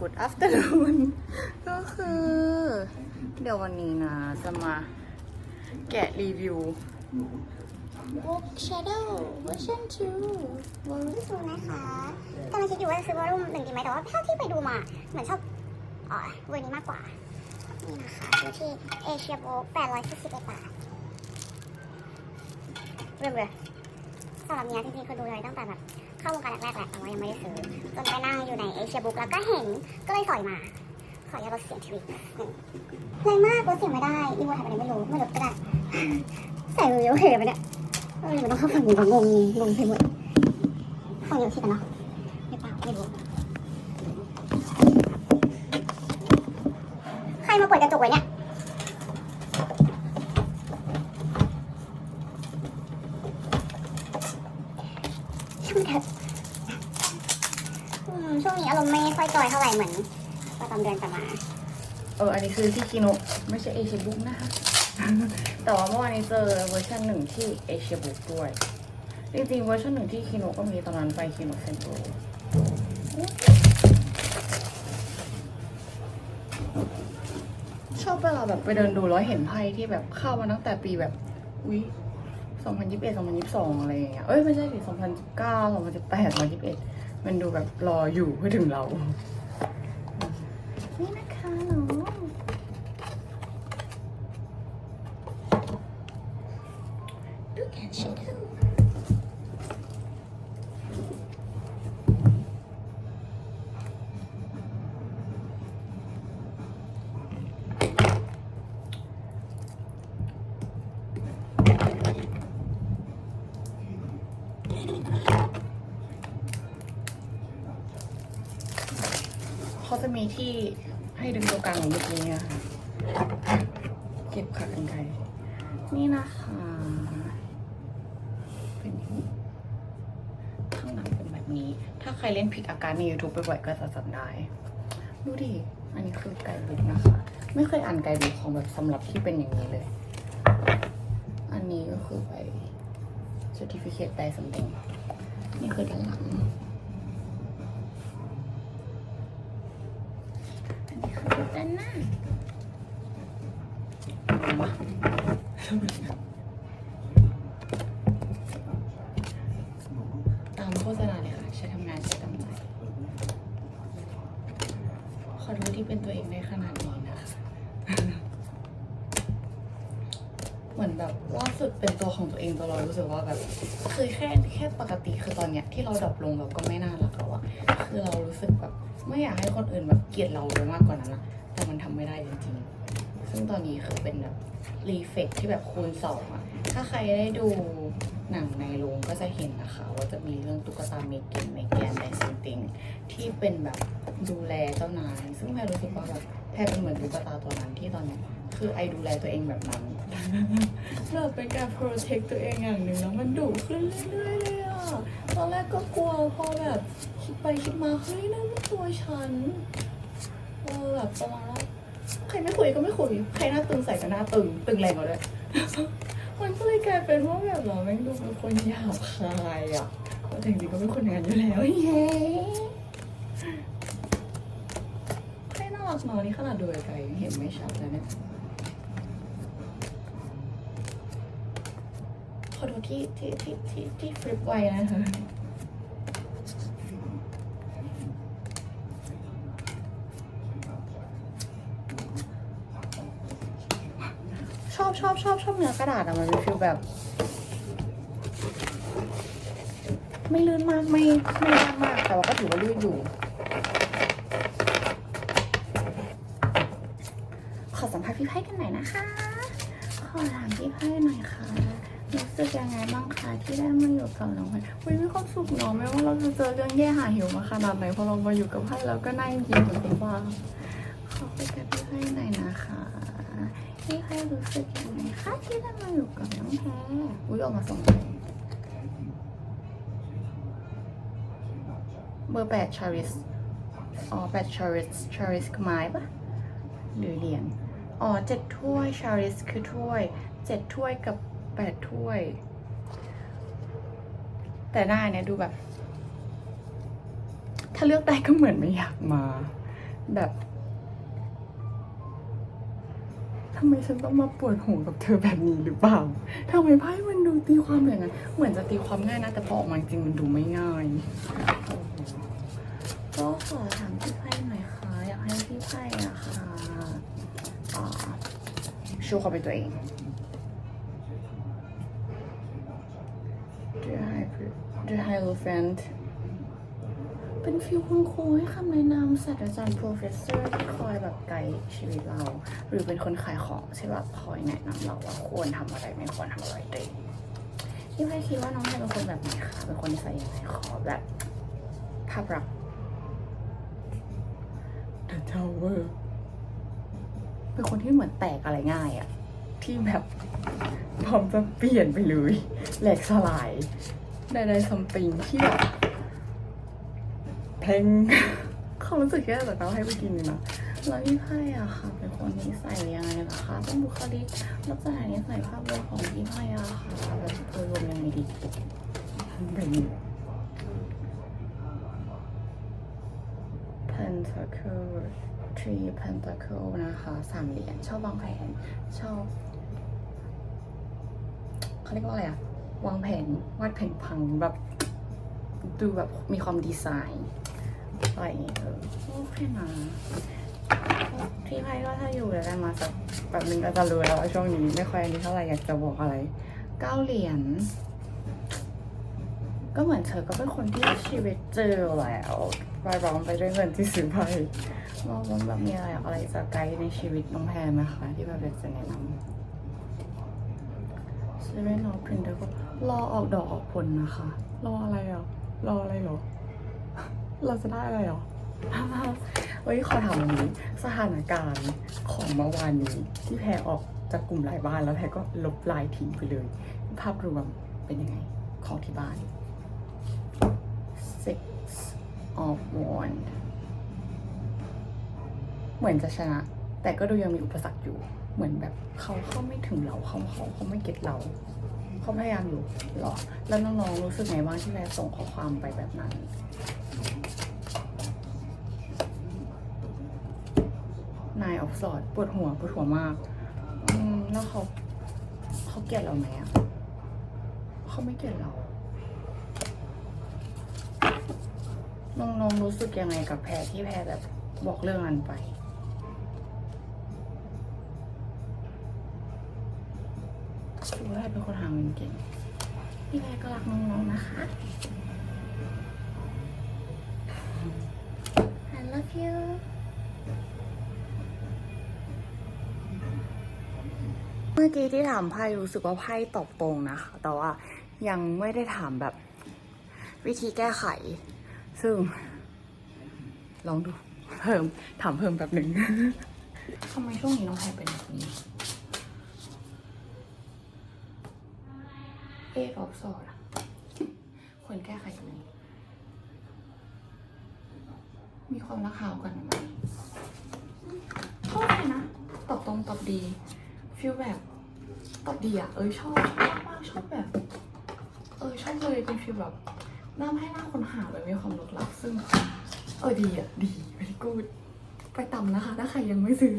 good afternoon ก็คือ เดี๋ยววันนี้นะจะมาแกะรีวิว Book Shadow Version 2วอลลุ่มทูนะคะกำลังคิดอยู่ว่าจะซื้อวอลลุ่มหนึ่งดีไหมแต่ว่าเท่าที่ไปดูมา เหมือนชอบอ๋อเวอร์นี้มากกว่า นี่นะคะซื้อที่เอเชียโบุ๊ก841บาทเริ่มเลยสำหรับเนี้ยจริงๆคือดูเลยตั้งแต่แบบ เข้าวงการแรกๆแหละแต่ว่ายังไม่ได้ซื้อจนไปนั่งอยู่ในเอเชียบุ๊กแล้วก็เห็นก็เลยสอยมาขออนุญาตลดเสียงทีวีหนึ่งแรงมากลดเสียงไม่ได้อีโมทำอะไรไม่รู้ไม่ลดก็ได้ใส่มือโอเคไหมเนี่ยเออมันต้องเข้าฝั่งนี้ก่อนงงงงไปหมดฝั่งนี้โอเคกันเนาะไม่เปล่าไม่รู้ใครมาเปิดกระจกไว้เนี่ย ช่างมันเถอะอืมช่วงนี้อารมณ์ไม่ค่อ ยเท่าไหร่เหมือนประจำเดือนจะมาเอออันนี้คือที่คิโนไม่ใช่เอเชียบุ๊กนะคะ แต่ว่าเมื่อวานนี้เจอเวอร์ชันหนึ่งที่เอเชียบุ๊กด้วย จริงๆเวอร์ชันหนึ่งที่คิโนก็มีตอนนั้นไปคิโนเซ็นโตชอบเวลาแบบไปเดินดูแล้วเห็นไพ่ที่แบบเข้ามาตั้งแต่ปีแบบอุ๊ย2021 2022 อะไรอย่างเงี้ย เอ้ย ไม่ใช่สิ2019 2018 2021 มันดูแบบรออยู่เพื่อถึงเรา นี่นะคะหนูดูแอนชิดู เขาจะมีที่ให้ดึงตัวกลางของเมื่อกี้ค่ะเก็บขากันไกรนี่นะคะ เป็นอย่างนี้ข้างหลังเป็นแบบนี้ ถ้าใครเล่นผิดอาการใน YouTube บ่อยๆก็จะจำได้ ดูดิ อันนี้คือไกด์บุ๊กนะคะ ไม่เคยอ่านไกด์บุ๊กของแบบสำหรับที่เป็นอย่างนี้เลย อันนี้ก็คือไป certificate ไดสำเร็จนี่คือด้านหลัง อัน นี้คือด้านน้ามาตามโฆษณาเลยค่ะ ใช้ทำงานใช้กำไรขอรู้ที่เป็นตัวเองได้ขนาดนี้นะคะ เหมือนแบบล่าสุดเป็นตัวของตัวเองตลอดรู้สึกว่าแบบคือแค่แค่ปกติคือตอนเนี้ยที่เราดรอปลงแบบก็ไม่น่ารักแล้วอะคือเรารู้สึกแบบ ไม่อยากให้คนอื่นแบบเกลียดเราไปมากกว่านั้นอะแต่มันทำไม่ได้จริงๆ ซึ่งตอนนี้คือเป็นแบบรีเฟกที่แบบคูณสองอะถ้าใครได้ดูหนังในโรงก็จะเห็นนะคะ ว่าจะมีเรื่องตุ๊กตาเมกินเมแกนในซิงติงที่เป็นแบบดูแลเจ้านาย ซึ่งแพรรู้สึกว่าแบบแพรเป็นเหมือนตุ๊กตาตัวนั้นที่ตอนนี้คือไอดูแลตัวเองแบบนั้นเราเป็นการ protect ตัวเองอย่างหนึ่งแล้วมันดุขึ้นเรื่อย ตอนแรกก็กลัวพอแบบคิดไปคิดมาเฮ้ยนั่นมันตัวฉันเออแบบประมาณว่าใครไม่คุยก็ไม่คุยใครหน้าตึงใส่ก็หน้าตึงตึงแรงกว่าด้วยมันก็เลยกลายเป็นว่าแบบเราแม่งดูเป็นคนหยาบคายอะแต่จริงๆก็เป็นคนอย่างนั้นอยู่แล้วเย้ใครน่ารักเนาะนี่ขนาดดูไกลเห็นไม่ชัดเลยเนี่ย อโทษที่ที่ที่ที่ที่ฟลิปไว้นะคะชอบชอบชอบชอบเนื้อกระดาษอะมันเป็นฟีลแบบ ไม่ลื่นมากไม่ไม่ยากมาก แต่ว่าก็ถือว่าลื่นอยู่ ขอสัมภาษณ์พี่ไพ่กันหน่อยนะคะ ขอถามพี่ไพ่หน่อยค่ะ รู้สึกยังไงบ้างคะที่ได้มาอยู่กับน้องไพ่อุ้ยมีความสุขเนาะไม่ว่าเราจะเจอเรื่องแย่หาหิวมาขนาดไหนพอเรามาอยู่กับไพ่เราก็นั่งยิ้มเหมือนคุณว่าขอคุยกับพี่ไพ่หน่อยนะคะพี่ไพ่รู้สึกยังไงคะที่ได้มาอยู่กับน้องแพรอุ้ยออกมาสองใบเบอร์แปดชาริสอ๋อแปดชาริสชาริสคือไม้ปะหรือเหรียญอ๋อเจ็ดถ้วยชาริสคือถ้วยเจ็ดถ้วยกับ แปดถ้วย แต่หน้าเนี่ยดูแบบ ถ้าเลือกได้ก็เหมือนไม่อยากมา แบบทำไมฉันต้องมาปวดหัวกับเธอแบบนี้หรือเปล่าทำไมไพ่มันดูตีความอย่างนั้น เหมือนจะตีความง่ายนะ แต่พอออกมาจริงมันดูไม่ง่ายโอ้โหก็ขอถามพี่ไพ่หน่อยค่ะ อยากให้พี่ไพ่อะค่ะอ่าชูความเป็นตัวเอง Dear High Elephant เป็นฟิลคุณครูให้คำแนะนำศาสตราจารย์ professor ที่คอยแบบไกด์ชีวิตเรา หรือเป็นคนขายของที่แบบคอยแนะนำเราว่าควรทำอะไรไม่ควรทำอะไรเองพี่ไพ่คิดว่าน้องไพ่เป็นคนแบบไหนคะเป็นคนนิสัยยังไงขอแบบภาพลักษณ์ The Tower เป็นคนที่เหมือนแตกอะไรง่ายอะที่แบบพร้อมจะเปลี่ยนไปเลยแหลกสลาย ใดๆซัมติงที่แบบเพลงความรู้สึกแค่จากเราให้ไปกินเลยนะแล้วพี่ไพ่อะค่ะเป็นคนนิสัยยังไงล่ะคะเป็นบุคลิกลักษณะนิสัยภาพรวมของพี่ไพ่อะค่ะแบบโดยรวมยังไงดีเป็น Pentacle Three Pentacle นะคะสามเหรียญชอบวางแผนชอบเขาเรียกว่าอะไรอะ วางแผนวาดแผนพังแบบดูแบบมีความดีไซน์อะไรอย่างเงี้ยเออโอเคนะพี่ไพ่ก็ถ้าอยู่แล้วได้มาสักแบบนึงก็จะรู้แล้วว่าช่วงนี้ไม่ค่อยอันนี้เท่าไหร่อยากจะบอกอะไรเก้าเหรียญก็เหมือนเธอก็เป็นคนที่ชีวิตเจอแล้วรายร้องไปด้วยเงินที่ซื้อไปมองว่าแบบมีอะไรอะไรจะไกด์ในชีวิตน้องแพรไหมคะที่แบบอยากจะแนะนำ ซื้อได้นอพินเดอร์ก็รอออกดอกออกผลนะคะ รออะไรอะ รออะไรเหรอ เราจะได้อะไรหรอเฮ้ย ขอถามวันนี้สถานการณ์ของเมื่อวานนี้ ที่แพรออกจากกลุ่มรายบ้านแล้วแพรก็ลบไลน์ทิ้งไปเลย ภาพรวมเป็นยังไงของที่บ้าน six of wand เหมือนจะชนะ แต่ก็ดูยังมีอุปสรรคอยู่ เหมือนแบบเขาเข้าไม่ถึงเราเขาเขาเขาไม่เก็ตเราเขาพยายามอยู่หรอ แล้วน้องๆรู้สึกไงบ้างที่แม่ส่งข้อความไปแบบนั้นนายออกสอดปวดหัวปวดหัวมากอืมแล้วเขาเขาเกลียดเราไหมอะเขาไม่เกลียดเราน้องๆรู้สึกยังไงกับแพรที่แพรแบบบอกเรื่องนั้นไป เป็นคนหาเงินเก่งพี่แพรก็รักน้องๆนะคะ I love you เมื่อกี้ที่ถามไพ่รู้สึกว่าไพ่ตอบตรงนะคะ แต่ว่ายังไม่ได้ถามแบบวิธีแก้ไข ซึ่ง ลองดูเพิ่มถามเพิ่มแบบหนึ่งทำไมช่วงนี้น้องแพรเป็นแบบนี้ เอกออกสอดอะควรแก้ไขยังไงมีความรักหาวกันไหมชอบเลยนะ ตอบตรงตอบดีฟีลแบบตอบดีอะเออชอบชอบมากชอบแบบ เออชอบเลยเป็นฟีลแบบน่าให้หน้าคนหาเลยมีความลึกลับซึ่ง เออดีอะดี very good ไปต่ำนะคะ ถ้าใครยังไม่ซื้อ